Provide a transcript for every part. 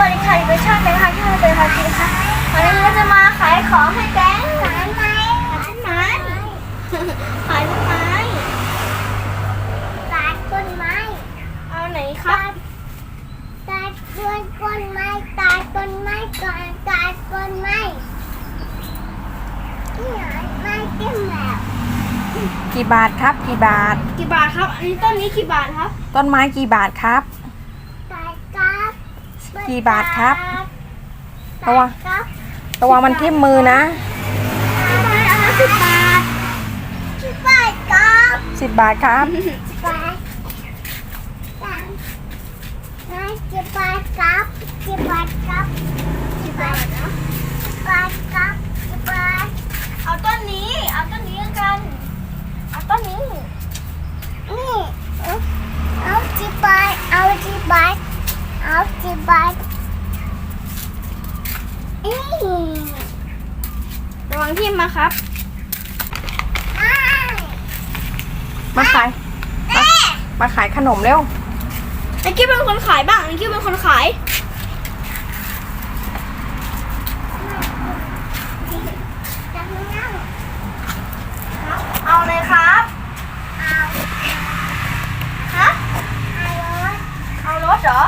วัสดีค่ะอยู่กับช่องเต็มคะที่เราเต็มค่ะกินค่ะวันนี้เราจะมาขายของให้แก๊งขายไม้ขายต้นไม้ขายต้นไม้ตัดต้นไม้เอาไหนครับตัดต้นต้นไม้ตัดต้นไม้ก่อนตัดต้นไม้นี่ไงไม้เต็มแล้วกี่บาทครับ กี่บาท กี่บาทครับ อันนี้ต้นนี้กี่บาทครับ ต้นไม้กี่บาทครับ กี่บาทครับตัดครับระวังมันทิ่มมือนะทำไมอันละสิบบาทสิบบาทครับสิบบาทครับสิบบาทสามนะสิบบาทครับสิบบาทครับสิบบาทนะสิบบาทครับสิบบาทเอาต้นนี้ เอาต้นนี้กัน เอาต้นนี้ นี่ เอาสิบบาทเอาสิบบาทเอาสิบบาทนี่ระ วังทิ่มมาครับ มาขายมามาขายขนมเร็วไอ้กิ๊บเป็นคนขายบ้างไอ้กิ๊บเป็นคนขาย เอาเลยครับเอาฮะเอารถเหรอ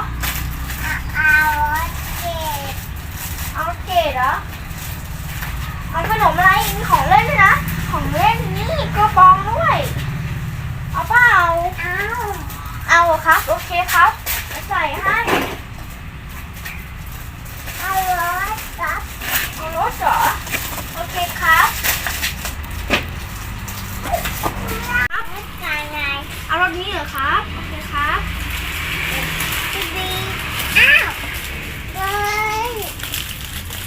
เอารถเกดเอารถเกดเหรอเอาข นมอะไร มีของเล่นด้วยนะ ของเล่นนี่กระบองด้วย เอาเปล่า เอาเอาครับ โอเคครับ ใส่ให้ เอารถครับเอารถเหรอ โอเคครับครับเอารถนี้เหรอครับดีอ้าวเฮ้ย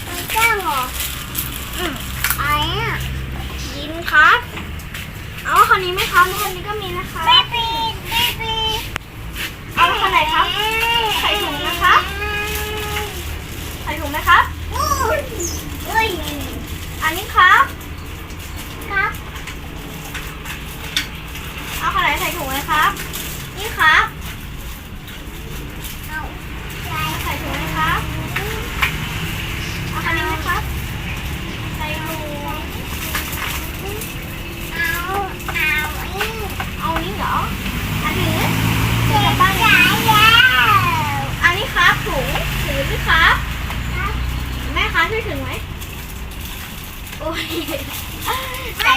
มันแก้งเหรอ อืมไอ้อะยินครับ เอา คันนี้ไหมครับคันนี้ก็มีนะคะเบบีเบบีเอาคันไหนครับใส่ถุงนะครับใส่ถุงไหมครับอุ้ยอันนี้ครับ ครับ เอาคันไหนใส่ถุงเลยครับ นี่ครับเอาใส่ถุงเลยครับ เอาคันนี้ไหมครับ ใส่ถุง เอา เอาเอานี้เหรอ อันนี้เจ็บบ้างแล้วอันนี้ครับถุงถือนี่ครับ แม่คะช่วยถึงไหมโอ้ยใจ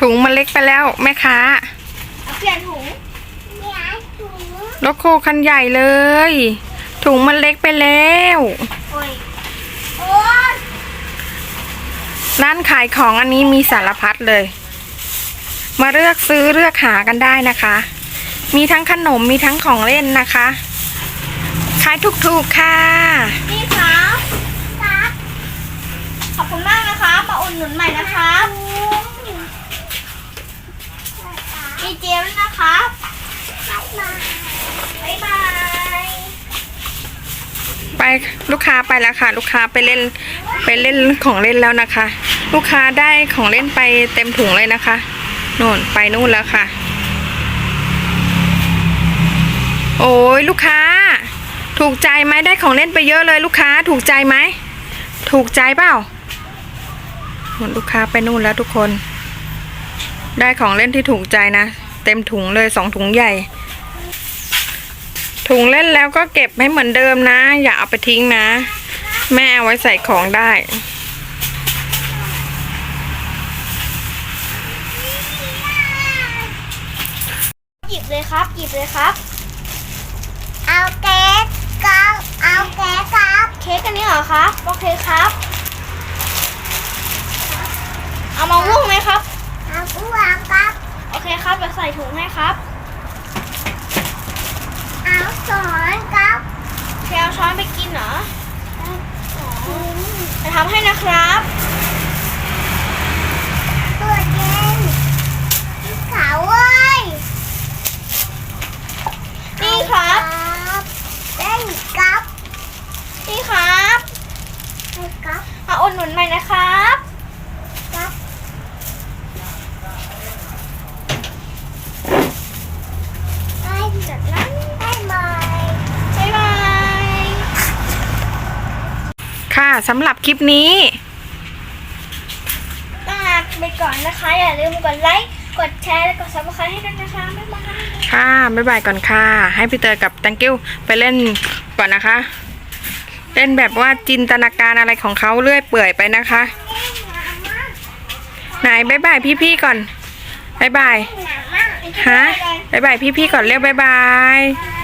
ถุงมันเล็กไปแล้วแม่ค้าเอาเปลี่ยนถุงเปลี่ยนถุงรถโคคันใหญ่เลย ถุงมันเล็กไปแล้ว โอ้ยโอ้ยร้านขายของอันนี้มีสารพัดเลย มาเลือกซื้อเลือกหากันได้นะคะ มีทั้งขนมมีทั้งของเล่นนะคะ ขายถูกๆค่ะ นี่ครับครับ ขอบคุณมากนะคะ มาอุดหนุนใหม่นะครับมีเจลด้วยนะครับบ๊ายบาย ไปลูกค้าไปแล้วค่ะ ลูกค้าไปเล่นไปเล่นของเล่นแล้วนะคะ ลูกค้าได้ของเล่นไปเต็มถุงเลยนะคะนู่นไปนู่นแล้วค่ะ โอ้ยลูกค้า ถูกใจไหมได้ของเล่นไปเยอะเลยลูกค้า ถูกใจไหมถูกใจเปล่า นู่นลูกค้าไปนู่นแล้วทุกคน ได้ของเล่นที่ถูกใจนะ เต็มถุงเลยสองถุงใหญ่ ถุงเล่นแล้วก็เก็บให้เหมือนเดิมนะ อย่าเอาไปทิ้งนะ แม่เอาไว้ใส่ของได้หยิบเลยครับ หยิบเลยครับ เอาเค้กครับเอาเค้กครับ เค้กอันนี้เหรอครับ โอเคครับ เอามาม่วงไหมครับ เอาม่วงครับ โอเคครับจะใส่ถุงให้ครับ เอาช้อนครับเคเอาช้อนไปกินเหรอจะทำให้นะครับ ตัวเย็นขาวเว้ย นี่ครับเล่นครับ นี่ครับครับมาอุดหนุนใหม่นะครับครับได้จากนั้นได้ไหมบ๊ายบาย สำหรับคลิปนี้ต้องลาไปก่อนนะคะ อย่าลืมกดไลค์ กดแชร์และกดซับสไครต์ให้ด้วยนะคะ บ๊ายบาย ค่ะบ๊ายบายก่อนค่ะ ให้พี่เตยกับตังกิ้วไปเล่นก่อนนะคะ เล่นแบบว่าจินตนาการอะไรของเขาเรื่อยเปื่อยไปนะคะไหนบ๊ายบายพี่ๆก่อนบ๊ายบายหนาวมากฮะบ๊ายบายพี่ๆก่อนเรียกบ๊ายบายบ